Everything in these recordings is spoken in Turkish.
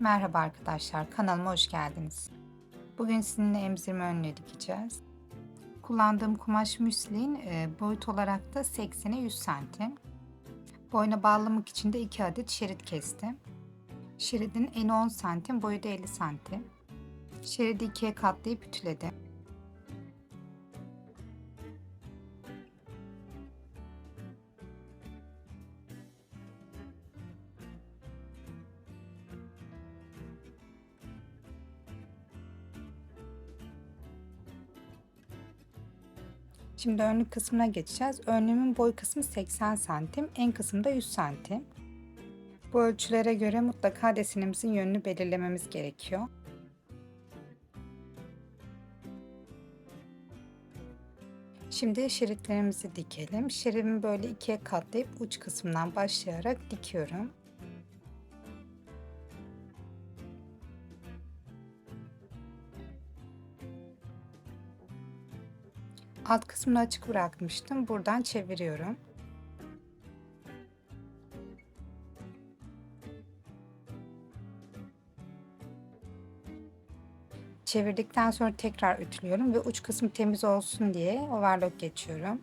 Merhaba arkadaşlar, kanalıma hoş geldiniz. Bugün sizinle emzirme önlüğü dikeceğiz. Kullandığım kumaş müslin e, boyut olarak da 80'e 100 santim. Boyuna bağlamak için de 2 adet şerit kestim. Şeridin eni 10 santim, boyu da 50 santim. Şeridi ikiye katlayıp ütüledim. Şimdi önlük kısmına geçeceğiz. Önlüğümün boy kısmı 80 santim, en kısmı da 100 santim. Bu ölçülere göre mutlaka desenimizin yönünü belirlememiz gerekiyor. Şimdi şeritlerimizi dikelim. Şeridimi böyle ikiye katlayıp uç kısmından başlayarak dikiyorum. Alt kısmını açık bırakmıştım. Buradan çeviriyorum. Çevirdikten sonra tekrar ütülüyorum ve uç kısmı temiz olsun diye overlock geçiyorum.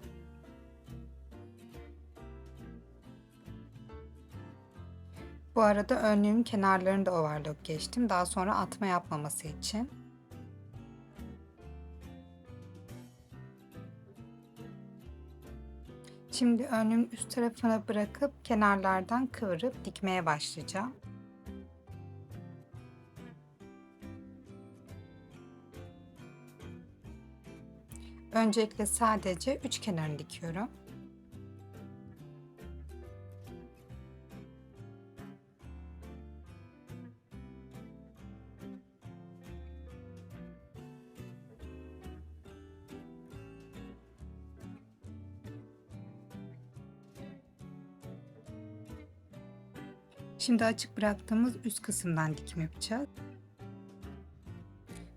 Bu arada önlüğümün kenarlarını da overlock geçtim. Daha sonra atma yapmaması için. Şimdi önlüğün üst tarafına bırakıp kenarlardan kıvırıp dikmeye başlayacağım. Öncelikle sadece üç kenarını dikiyorum. Şimdi açık bıraktığımız üst kısımdan dikim yapacağız.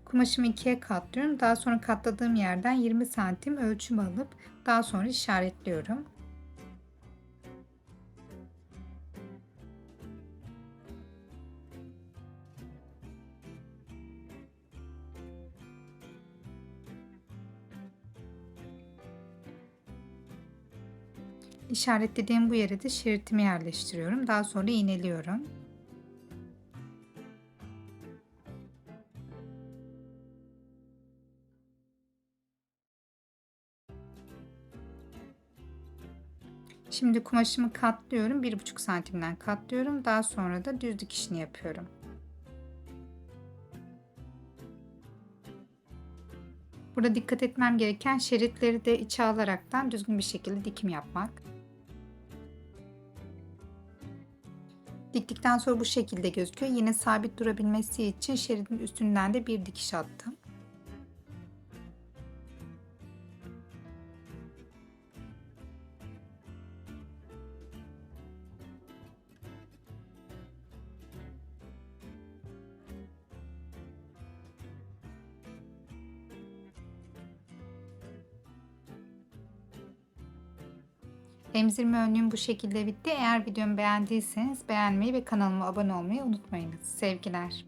Kumaşımı ikiye katlıyorum. Daha sonra katladığım yerden 20 santim ölçüm alıp daha sonra işaretliyorum. İşaretlediğim bu yere de şeritimi yerleştiriyorum. Daha sonra iğneliyorum. Şimdi kumaşımı katlıyorum. 1,5 santimden katlıyorum. Daha sonra da düz dikişini yapıyorum. Burada dikkat etmem gereken şeritleri de içe alaraktan düzgün bir şekilde dikim yapmak. Diktikten sonra bu şekilde gözüküyor. Yine sabit durabilmesi için şeridin üstünden de bir dikiş attım. Emzirme önlüğüm bu şekilde bitti. Eğer videomu beğendiyseniz beğenmeyi ve kanalıma abone olmayı unutmayınız. Sevgiler.